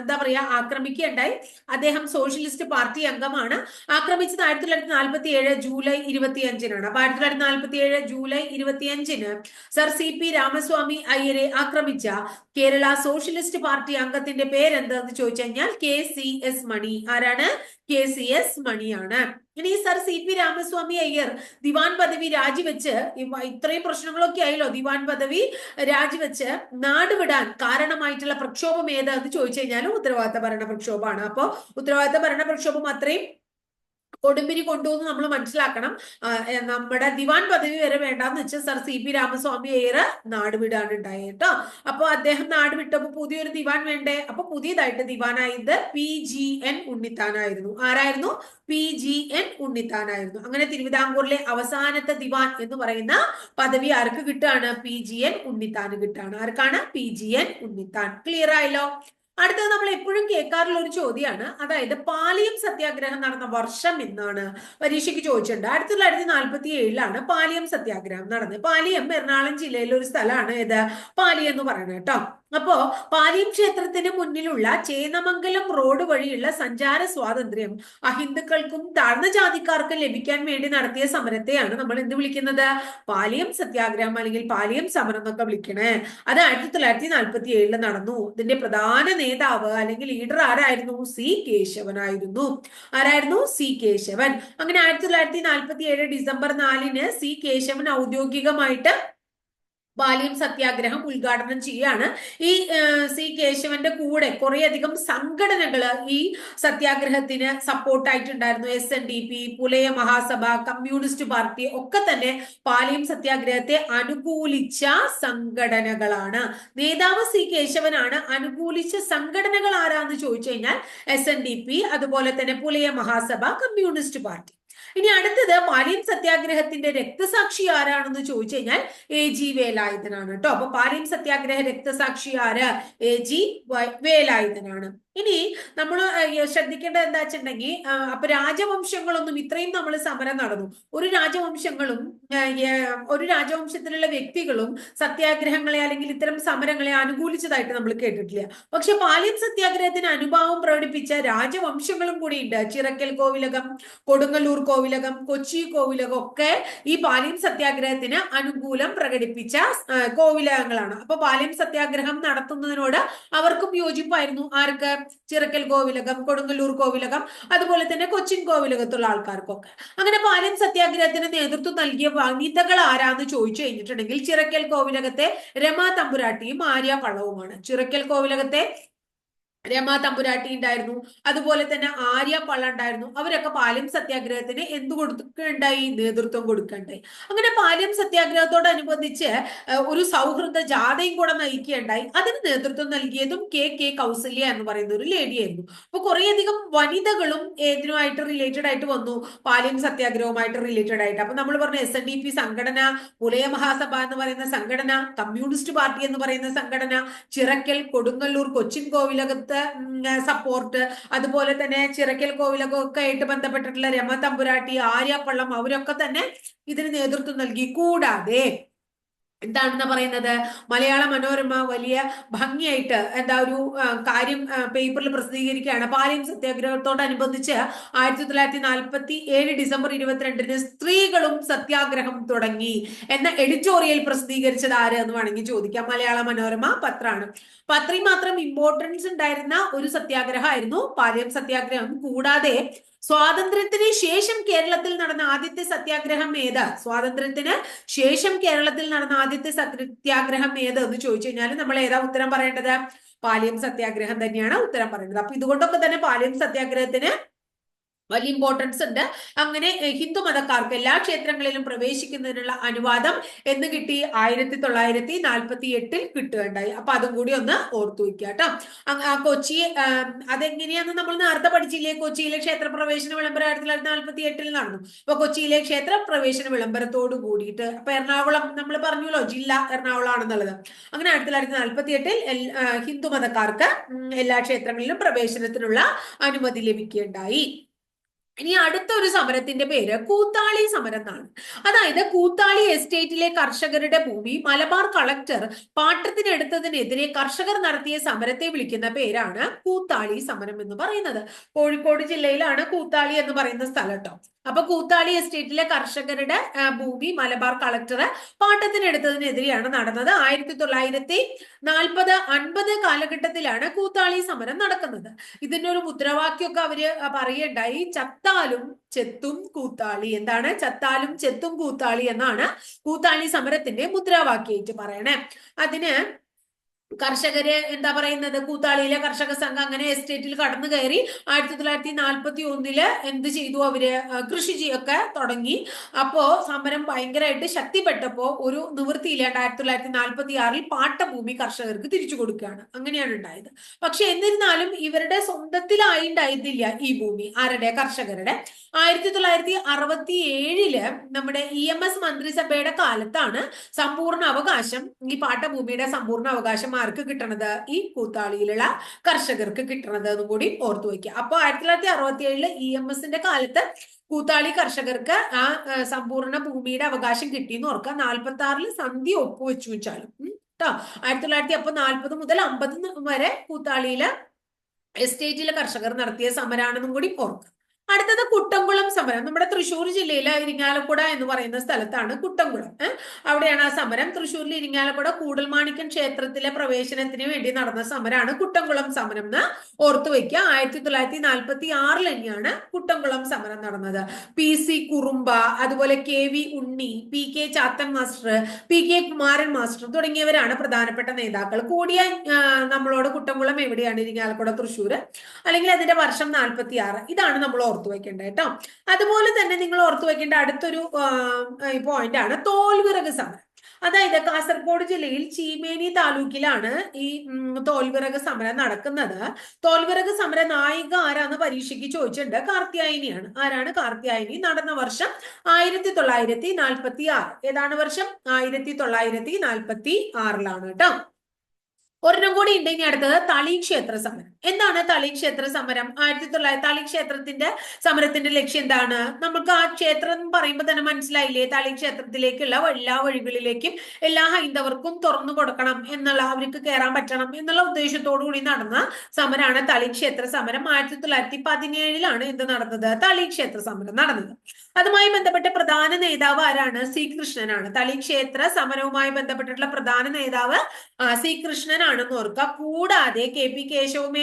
എന്താ പറയാ ആക്രമിക്കുകയുണ്ടായി. അദ്ദേഹം സോഷ്യലിസ്റ്റ് പാർട്ടി അംഗമാണ്. ആക്രമിച്ചത് ആയിരത്തി തൊള്ളായിരത്തി നാൽപ്പത്തി ഏഴ് ജൂലൈ ഇരുപത്തി അഞ്ചിനാണ് അപ്പൊ ആയിരത്തി തൊള്ളായിരത്തി നാൽപ്പത്തി ഏഴ് ജൂലൈ ഇരുപത്തി അഞ്ചിന് സർ സി പി രാമസ്വാമി അയ്യരെ ആക്രമിച്ച കേരള സോഷ്യലിസ്റ്റ് പാർട്ടി അംഗത്തിന്റെ പേരെന്താന്ന് ചോദിച്ചു കഴിഞ്ഞാൽ കെ സി എസ് മണി. ആരാണ്? കെ സി എസ് മണിയാണ്. ഇനി sir C P Ramaswamy Iyer ദിവാൻ പദവി രാജിവെച്ച് ഇത്രയും പ്രശ്നങ്ങളൊക്കെ ആയല്ലോ ദിവാൻ പദവി രാജിവെച്ച് നാട് വിടാൻ കാരണമായിട്ടുള്ള പ്രക്ഷോഭം ഏതാ എന്ന് ചോദിച്ചു കഴിഞ്ഞാലും ഉത്തരവാദിത്ത ഭരണ പ്രക്ഷോഭമാണ്. അപ്പോ ഉത്തരവാദിത്ത ഭരണ പ്രക്ഷോഭം അത്രയും കൊടുമ്പിരി കൊണ്ടുവന്ന് നമ്മൾ മനസ്സിലാക്കണം. നമ്മുടെ ദിവാൻ പദവി വരെ വേണ്ടാന്ന് വെച്ചാൽ sir C P Ramaswamy Iyer നാട് ഉണ്ടായത് കേട്ടോ അപ്പൊ അദ്ദേഹം നാട് വിട്ടപ്പോ പുതിയൊരു ദിവാൻ വേണ്ടേ? അപ്പൊ പുതിയതായിട്ട് ദിവാനായത് പി ജി എൻ ഉണ്ണിത്താനായിരുന്നു. ആരായിരുന്നു? പി ജി എൻ ഉണ്ണിത്താനായിരുന്നു. അങ്ങനെ തിരുവിതാംകൂറിലെ അവസാനത്തെ ദിവാൻ എന്ന് പറയുന്ന പദവി ആർക്ക് കിട്ടുകയാണ് പി ജി എൻ ഉണ്ണിത്താന് കിട്ടുകയാണ് ആർക്കാണ്? P G N Unnithan. Clear ആയല്ലോ? അടുത്തത് നമ്മൾ എപ്പോഴും കേൾക്കാറുള്ള ഒരു ചോദ്യമാണ്. അതായത് പാലിയം സത്യാഗ്രഹം നടന്ന വർഷം എന്നാണ് പരീക്ഷയ്ക്ക് ചോദിച്ചിട്ടുണ്ട്. ആയിരത്തി തൊള്ളായിരത്തി നാൽപ്പത്തി ഏഴിലാണ് പാലിയം സത്യാഗ്രഹം നടന്നത്. പാലിയം എറണാകുളം ജില്ലയിലെ ഒരു സ്ഥലമാണ് ഏത് പാലി എന്ന് പറയുന്നത് കേട്ടോ. അപ്പോ പാലിയം ക്ഷേത്രത്തിന് മുന്നിലുള്ള ചേന്നമംഗലം റോഡ് വഴിയുള്ള സഞ്ചാര സ്വാതന്ത്ര്യം അഹിന്ദുക്കൾക്കും താഴ്ന്ന ജാതിക്കാർക്കും ലഭിക്കാൻ വേണ്ടി നടത്തിയ സമരത്തെയാണ് നമ്മൾ എന്ത് വിളിക്കുന്നത്? പാലിയം സത്യാഗ്രഹം അല്ലെങ്കിൽ പാലിയം സമരം എന്നൊക്കെ വിളിക്കണേ. അത് ആയിരത്തി തൊള്ളായിരത്തി നാൽപ്പത്തി ഏഴിൽ നടന്നു. ഇതിന്റെ പ്രധാന നേതാവ് അല്ലെങ്കിൽ ലീഡർ ആരായിരുന്നു? സി കേശവനായിരുന്നു. ആരായിരുന്നു? സി കേശവൻ. അങ്ങനെ ആയിരത്തി തൊള്ളായിരത്തി നാൽപ്പത്തി ഏഴ് ഡിസംബർ നാലിന് സി കേശവൻ ഔദ്യോഗികമായിട്ട് ബാലിയം സത്യാഗ്രഹം ഉദ്ഘാടനം ചെയ്യാണ് ഈ സി കേശവന്റെ കൂടെ കുറേയധികം സംഘടനകൾ ഈ സത്യാഗ്രഹത്തിന് സപ്പോർട്ടായിട്ടുണ്ടായിരുന്നു. S N D P Pulaya Mahasabha communist party ഒക്കെ തന്നെ പാലിയം സത്യാഗ്രഹത്തെ അനുകൂലിച്ച സംഘടനകളാണ്. നേതാവ് സി കേശവനാണ് അനുകൂലിച്ച സംഘടനകൾ ആരാന്ന് ചോദിച്ചു കഴിഞ്ഞാൽ എസ് എൻ ഡി പി അതുപോലെ തന്നെ പുലയ മഹാസഭ കമ്മ്യൂണിസ്റ്റ് പാർട്ടി. ഇനി അടുത്തത് പാലിയം സത്യാഗ്രഹത്തിന്റെ രക്തസാക്ഷി ആരാണെന്ന് ചോദിച്ചു കഴിഞ്ഞാൽ എ ജി വേലായുധനാണ് കേട്ടോ. അപ്പൊ പാലിയം സത്യാഗ്രഹ രക്തസാക്ഷി ആര്? എ ജി വേലായുധനാണ്. ഇനി നമ്മൾ ശ്രദ്ധിക്കേണ്ടത് എന്താ വെച്ചിട്ടുണ്ടെങ്കിൽ അപ്പൊ രാജവംശങ്ങളൊന്നും ഇത്രയും നമ്മൾ സമരം നടന്നു. ഒരു രാജവംശങ്ങളും ഒരു രാജവംശത്തിലുള്ള വ്യക്തികളും സത്യാഗ്രഹങ്ങളെ അല്ലെങ്കിൽ ഇത്തരം സമരങ്ങളെ അനുകൂലിച്ചതായിട്ട് നമ്മൾ കേട്ടിട്ടില്ല. പക്ഷെ പാലിയം സത്യാഗ്രഹത്തിന് അനുഭാവം പ്രകടിപ്പിച്ച രാജവംശങ്ങളും കൂടിയുണ്ട് ചിറക്കൽ കോവിലകം കൊടുങ്ങല്ലൂർ കൊച്ചി കോവിലകം ഒക്കെ ഈ പാലിയം സത്യാഗ്രഹത്തിന് അനുകൂലം പ്രകടിപ്പിച്ച കോവിലകങ്ങളാണ്. അപ്പൊ പാലിയം സത്യാഗ്രഹം നടത്തുന്നതിനോട് അവർക്കും യോജിപ്പായിരുന്നു. ആർക്ക്? ചിറക്കൽ കോവിലകം കൊടുങ്ങല്ലൂർ കോവിലകം അതുപോലെ തന്നെ കൊച്ചിൻ കോവിലകത്തുള്ള ആൾക്കാർക്കൊക്കെ. അങ്ങനെ പാലം സത്യാഗ്രഹത്തിന് നേതൃത്വം നൽകിയ വനിതകൾ ആരാന്ന് ചോദിച്ചു കഴിഞ്ഞിട്ടുണ്ടെങ്കിൽ ചിറക്കൽ കോവിലകത്തെ രമാ തമ്പുരാട്ടിയും ആര്യ പള്ളവുമാണ്. ചിറക്കൽ കോവിലകത്തെ രമാ തമ്പുരാട്ടി ഉണ്ടായിരുന്നു അതുപോലെ തന്നെ ആര്യ പള്ള ഉണ്ടായിരുന്നു അവരൊക്കെ പാലം സത്യാഗ്രഹത്തിന് എന്ത് കൊടുക്കുകയുണ്ടായി നേതൃത്വം കൊടുക്കണ്ടായി. അങ്ങനെ പാലം സത്യാഗ്രഹത്തോടനുബന്ധിച്ച് ഒരു സൗഹൃദ ജാഥയും കൂടെ നയിക്കുകയുണ്ടായി. അതിന് നേതൃത്വം നൽകിയതും കെ കെ കൗസല്യ എന്ന് പറയുന്ന ഒരു ലേഡിയായിരുന്നു അപ്പൊ കുറേയധികം വനിതകളും ഏതിനുമായിട്ട് റിലേറ്റഡ് ആയിട്ട് വന്നു. പാലം സത്യാഗ്രഹവുമായിട്ട് റിലേറ്റഡ് ആയിട്ട്. അപ്പൊ നമ്മൾ പറഞ്ഞ എസ് എൻ ഡി പി സംഘടന പുലയ മഹാസഭ എന്ന് പറയുന്ന സംഘടന കമ്മ്യൂണിസ്റ്റ് പാർട്ടി എന്ന് പറയുന്ന സംഘടന ചിറക്കൽ കൊടുങ്ങല്ലൂർ കൊച്ചിൻ കോവിലകത്ത് സപ്പോർട്ട് അതുപോലെ തന്നെ ചിറക്കൽ കോവിലൊക്കെ ആയിട്ട് ബന്ധപ്പെട്ടിട്ടുള്ള രമ തമ്പുരാട്ടി ആര്യപ്പള്ളം അവരൊക്കെ തന്നെ ഇതിന് നേതൃത്വം നൽകി. കൂടാതെ എന്താണെന്ന് പറയുന്നത്? മലയാള മനോരമ വലിയ ഭംഗിയായിട്ട് എന്താ ഒരു കാര്യം പേപ്പറിൽ പ്രസിദ്ധീകരിക്കുകയാണ്. പാലിയം സത്യാഗ്രഹത്തോടനുബന്ധിച്ച് ആയിരത്തി തൊള്ളായിരത്തി നാൽപ്പത്തി ഏഴ് ഡിസംബർ ഇരുപത്തിരണ്ടിന് സ്ത്രീകളും സത്യാഗ്രഹം തുടങ്ങി എന്ന എഡിറ്റോറിയൽ പ്രസിദ്ധീകരിച്ചത് ആര് എന്ന് വേണമെങ്കിൽ ചോദിക്കാം. മലയാള മനോരമ പത്രമാണ് അത്രയും മാത്രം ഇമ്പോർട്ടൻസ് ഉണ്ടായിരുന്ന ഒരു സത്യാഗ്രഹമായിരുന്നു പാലിയം സത്യാഗ്രഹം. കൂടാതെ സ്വാതന്ത്ര്യത്തിന് ശേഷം കേരളത്തിൽ നടന്ന ആദ്യത്തെ സത്യാഗ്രഹം ഏത്? സ്വാതന്ത്ര്യത്തിന് ശേഷം കേരളത്തിൽ നടന്ന ആദ്യത്തെ സത്യാഗ്രഹം ഏത് എന്ന് ചോദിച്ചു കഴിഞ്ഞാൽ നമ്മൾ ഏതാ ഉത്തരം പറയേണ്ടത്? പാലിയം സത്യാഗ്രഹം തന്നെയാണ് ഉത്തരം പറയേണ്ടത്. അപ്പൊ ഇതുകൊണ്ടൊക്കെ തന്നെ പാലിയം സത്യാഗ്രഹത്തിന് വലിയ ഇമ്പോർട്ടൻസ് ഉണ്ട്. അങ്ങനെ ഹിന്ദു മതക്കാർക്ക് എല്ലാ ക്ഷേത്രങ്ങളിലും പ്രവേശിക്കുന്നതിനുള്ള അനുവാദം എന്ന് കിട്ടി ആയിരത്തി തൊള്ളായിരത്തി നാൽപ്പത്തി എട്ടിൽ കിട്ടുകയുണ്ടായി. അപ്പൊ അതും കൂടി ഒന്ന് ഓർത്തു വെക്കുക കേട്ടോ. ആ കൊച്ചി അതെങ്ങനെയാന്ന് നമ്മൾ നേരത്തെ പഠിച്ചില്ലേ? കൊച്ചിയിലെ ക്ഷേത്ര പ്രവേശന വിളംബരം ആയിരത്തി തൊള്ളായിരത്തി നാൽപ്പത്തി എട്ടിൽ നടന്നു. അപ്പൊ കൊച്ചിയിലെ ക്ഷേത്ര പ്രവേശന വിളംബരത്തോട് കൂടിയിട്ട് അപ്പൊ എറണാകുളം നമ്മൾ പറഞ്ഞല്ലോ ജില്ല എറണാകുളം ആണെന്നുള്ളത് അങ്ങനെ ആയിരത്തി തൊള്ളായിരത്തി നാൽപ്പത്തി എട്ടിൽ ഹിന്ദു മതക്കാർക്ക് എല്ലാ ക്ഷേത്രങ്ങളിലും പ്രവേശനത്തിനുള്ള അനുമതി ലഭിക്കുകയുണ്ടായി. ഇനി അടുത്ത ഒരു സമരത്തിന്റെ പേര് കൂത്താളി സമരം എന്നാണ്. അതായത് കൂത്താളി എസ്റ്റേറ്റിലെ കർഷകരുടെ ഭൂമി മലബാർ കളക്ടർ പാട്ടത്തിനെടുത്തതിനെതിരെ കർഷകർ നടത്തിയ സമരത്തെ വിളിക്കുന്ന പേരാണ് കൂത്താളി സമരം എന്ന് പറയുന്നത്. കോഴിക്കോട് ജില്ലയിലാണ് കൂത്താളി എന്ന് പറയുന്ന സ്ഥലം കേട്ടോ അപ്പൊ കൂത്താളി എസ്റ്റേറ്റിലെ കർഷകരുടെ ഭൂമി മലബാർ കളക്ടർ പാട്ടത്തിനെടുത്തതിനെതിരെയാണ് നടന്നത്. ആയിരത്തി തൊള്ളായിരത്തി നാൽപ്പത് അൻപത് കാലഘട്ടത്തിലാണ് കൂത്താളി സമരം നടക്കുന്നത്. ഇതിന്റെ ഒരു മുദ്രാവാക്യമൊക്കെ അവർ പറയുണ്ടായി ചത്താലും ചെത്തും കൂത്താളി എന്താണ് ചത്താലും ചെത്തും കൂത്താളി എന്നാണ് കൂത്താളി സമരത്തിന്റെ മുദ്രാവാക്യമായിട്ട് പറയണേ. അതിന് കർഷകര് എന്താ പറയുന്നത്? കൂത്താളിയിലെ കർഷക സംഘം അങ്ങനെ എസ്റ്റേറ്റിൽ കടന്നു കയറി ആയിരത്തി തൊള്ളായിരത്തി നാൽപ്പത്തി ഒന്നിൽ എന്ത് ചെയ്തു അവർ? കൃഷി ചെയ്യൊക്കെ തുടങ്ങി. അപ്പോ സമരം ഭയങ്കരമായിട്ട് ശക്തിപ്പെട്ടപ്പോ ഒരു നിവൃത്തിയില്ലാണ്ട് ആയിരത്തി തൊള്ളായിരത്തി നാൽപ്പത്തി ആറിൽ പാട്ടഭൂമി കർഷകർക്ക് തിരിച്ചു കൊടുക്കുകയാണ്. അങ്ങനെയാണ് ഉണ്ടായത്. പക്ഷെ എന്നിരുന്നാലും ഇവരുടെ സ്വന്തത്തിലായിണ്ടായിരുന്നില്ല ഈ ഭൂമി. ആരുടെ? കർഷകരുടെ. ആയിരത്തി തൊള്ളായിരത്തി അറുപത്തി ഏഴിൽ നമ്മുടെ ഇ എം എസ് മന്ത്രിസഭയുടെ കാലത്താണ് സമ്പൂർണ അവകാശം. ഈ പാട്ടഭൂമിയുടെ സമ്പൂർണ അവകാശം ആർക്ക് കിട്ടണത് ഈ കൂത്താളിയിലുള്ള കർഷകർക്ക് കിട്ടണത് എന്നും കൂടി ഓർത്തു വയ്ക്കുക. അപ്പൊ ആയിരത്തി തൊള്ളായിരത്തി അറുപത്തി ഏഴിൽ ഇ എം എസിന്റെ കാലത്ത് കൂത്താളി കർഷകർക്ക് ആ സമ്പൂർണ ഭൂമിയുടെ അവകാശം കിട്ടി എന്ന് ഓർക്കുക. നാൽപ്പത്തി ആറിൽ സന്ധി ഒപ്പുവെച്ചു വെച്ചാലും. കേട്ടോ ട്ടോ. ആയിരത്തി തൊള്ളായിരത്തി അപ്പൊ നാൽപ്പത് മുതൽ അമ്പത് വരെ കൂത്താളിയിലെ എസ്റ്റേറ്റിലെ കർഷകർ നടത്തിയ സമരാണെന്നും കൂടി ഓർക്കുക. അടുത്തത് കുട്ടംകുളം സമരം. നമ്മുടെ തൃശ്ശൂർ ജില്ലയിലെ ഇരിങ്ങാലക്കുട എന്ന് പറയുന്ന സ്ഥലത്താണ് കുട്ടംകുളം. അവിടെയാണ് ആ സമരം. തൃശ്ശൂരിലെ ഇരിങ്ങാലക്കുട കൂടൽമാണിക്കൻ ക്ഷേത്രത്തിലെ പ്രവേശനത്തിന് വേണ്ടി നടന്ന സമരമാണ് കുട്ടംകുളം സമരം എന്ന് ഓർത്തു വെക്കുക. ആയിരത്തി തൊള്ളായിരത്തി നാൽപ്പത്തി ആറിൽ തന്നെയാണ് കുട്ടംകുളം സമരം നടന്നത്. പി സി കുറുമ്പ അതുപോലെ K V Unni P K Chathan master P K Kumaran master തുടങ്ങിയവരാണ് പ്രധാനപ്പെട്ട നേതാക്കൾ. കൂടിയ നമ്മളോട് കുട്ടംകുളം എവിടെയാണ്? ഇരിങ്ങാലക്കുട തൃശ്ശൂർ അല്ലെങ്കിൽ അതിന്റെ വർഷം നാൽപ്പത്തി ആറ് ഇതാണ് നമ്മൾ ഓർത്തു വെക്കേണ്ടത് കേട്ടോ. അതുപോലെ തന്നെ നിങ്ങൾ ഓർത്തു വെക്കേണ്ട അടുത്തൊരു പോയിന്റ് ആണ് തോൽവിറക് സമരം അതായത് കാസർഗോഡ് ജില്ലയിൽ ചീമേനി താലൂക്കിലാണ് ഈ തോൽവിറക് സമരം നടക്കുന്നത്. തോൽവിറക് സമര നായിക ആരാന്ന് പരീക്ഷയ്ക്ക് ചോദിച്ചിട്ടുണ്ട്. കാർത്തിയായനിയാണ് ആരാണ് കാർത്തിയായനി നടന്ന വർഷം ആയിരത്തി തൊള്ളായിരത്തി നാൽപ്പത്തി ആറ് ഏതാണ് വർഷം? ആയിരത്തി തൊള്ളായിരത്തി നാൽപ്പത്തി ആറിലാണ് കേട്ടോ. ഒരെണ്ണം കൂടി ഉണ്ട്. ഇനി അടുത്തത് തളി ക്ഷേത്ര സമരം എന്താണ് തളി ക്ഷേത്ര സമരം? ആയിരത്തി തൊള്ളായിരത്തി തളി ക്ഷേത്രത്തിന്റെ സമരത്തിന്റെ ലക്ഷ്യം എന്താണ്? നമുക്ക് ആ ക്ഷേത്രം എന്ന് പറയുമ്പോൾ തന്നെ മനസ്സിലായില്ലേ? തളി ക്ഷേത്രത്തിലേക്കുള്ള എല്ലാ വഴികളിലേക്കും എല്ലാ ഹൈന്ദവർക്കും തുറന്നു കൊടുക്കണം എന്നുള്ള അവർക്ക് കയറാൻ പറ്റണം എന്നുള്ള ഉദ്ദേശത്തോടു കൂടി നടന്ന സമരമാണ് തളി ക്ഷേത്ര സമരം. ആയിരത്തി തൊള്ളായിരത്തി പതിനേഴിലാണ് എന്ത് നടന്നത്? തളി ക്ഷേത്ര സമരം നടന്നത്. അതുമായി ബന്ധപ്പെട്ട പ്രധാന നേതാവ് ആരാണ്? സി കൃഷ്ണനാണ്. തളി ക്ഷേത്ര സമരവുമായി ബന്ധപ്പെട്ടിട്ടുള്ള പ്രധാന നേതാവ് സി കൃഷ്ണനാണെന്ന് ഓർക്കുക. കൂടാതെ കെ പി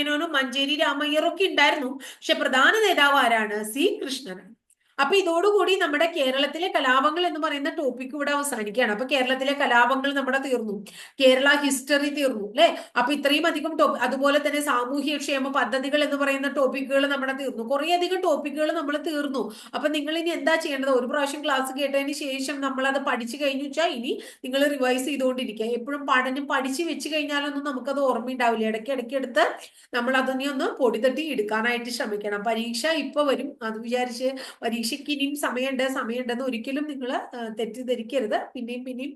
കേശവമേനോനും മഞ്ചേരി രാമയ്യറും ഉണ്ടായിരുന്നു. പക്ഷെ പ്രധാന നേതാവ് ആരാണ്? സി കൃഷ്ണനാണ് അപ്പൊ ഇതോടുകൂടി നമ്മുടെ കേരളത്തിലെ കലാപങ്ങൾ എന്ന് പറയുന്ന ടോപ്പിക് ഇവിടെ അവസാനിക്കുകയാണ്. അപ്പൊ കേരളത്തിലെ കലാപങ്ങൾ നമ്മുടെ തീർന്നു. കേരള ഹിസ്റ്ററി തീർന്നു അല്ലെ? അപ്പൊ ഇത്രയും അധികം ടോപ്പ് അതുപോലെ തന്നെ സാമൂഹ്യ ക്ഷേമ പദ്ധതികൾ എന്ന് പറയുന്ന ടോപ്പിക്കുകൾ നമ്മുടെ തീർന്നു. കുറെ അധികം ടോപ്പിക്കുകൾ നമ്മൾ തീർന്നു. അപ്പൊ നിങ്ങൾ ഇനി എന്താ ചെയ്യേണ്ടത്? ഒരു പ്രാവശ്യം ക്ലാസ് കേട്ടതിന് ശേഷം നമ്മൾ അത് പഠിച്ചു കഴിഞ്ഞു വെച്ചാൽ ഇനി നിങ്ങൾ റിവൈസ് ചെയ്തുകൊണ്ടിരിക്കുക. എപ്പോഴും പഠനം പഠിച്ചു വെച്ച് കഴിഞ്ഞാലൊന്നും നമുക്കത് ഓർമ്മയുണ്ടാവില്ല. ഇടയ്ക്ക് ഇടയ്ക്ക് എടുത്ത് നമ്മൾ അതിനെ ഒന്ന് പൊടിതട്ടി എടുക്കാനായിട്ട് ശ്രമിക്കണം. പരീക്ഷ ഇപ്പൊ വരും. അത് വിചാരിച്ച് പരീക്ഷ പരീക്ഷയ്ക്ക് ഇനിയും സമയമുണ്ട് സമയമുണ്ടെന്ന് ഒരിക്കലും നിങ്ങൾ തെറ്റിദ്ധരിക്കരുത്. പിന്നെയും പിന്നെയും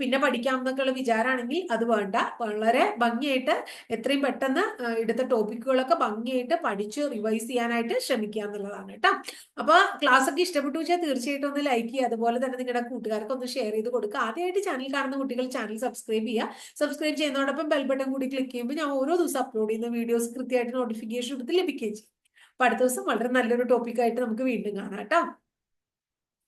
പിന്നെ പഠിക്കാം എന്നൊക്കെയുള്ള വിചാരമാണെങ്കിൽ അത് വേണ്ട. വളരെ ഭംഗിയായിട്ട് എത്രയും പെട്ടെന്ന് എടുത്ത ടോപ്പിക്കുകളൊക്കെ ഭംഗിയായിട്ട് പഠിച്ച് റിവൈസ് ചെയ്യാനായിട്ട് ശ്രമിക്കുക എന്നുള്ളതാണ് കേട്ടോ. അപ്പോൾ ക്ലാസ് ഒക്കെ ഇഷ്ടപ്പെട്ടു വെച്ചാൽ തീർച്ചയായിട്ടും ഒന്ന് ലൈക്ക് ചെയ്യുക. അതുപോലെ തന്നെ നിങ്ങളുടെ കൂട്ടുകാർക്ക് ഒന്ന് ഷെയർ ചെയ്ത് കൊടുക്കുക. ആദ്യമായിട്ട് ചാനൽ കാണുന്ന കുട്ടികൾ ചാനൽ സബ്സ്ക്രൈബ് ചെയ്യുക. സബ്സ്ക്രൈബ് ചെയ്യുന്നതോടൊപ്പം ബെൽ ബട്ടൺ കൂടി ക്ലിക്ക് ചെയ്യുമ്പോൾ ഞാൻ ഓരോ ദിവസം അപ്ലോഡ് ചെയ്യുന്ന വീഡിയോസ് കൃത്യമായിട്ട് നോട്ടിഫിക്കേഷൻ എടുത്ത് ലഭിക്കുകയും ചെയ്യും. അപ്പൊ അടുത്ത ദിവസം വളരെ നല്ലൊരു ടോപ്പിക്കായിട്ട് നമുക്ക് വീണ്ടും കാണാം കേട്ടോ.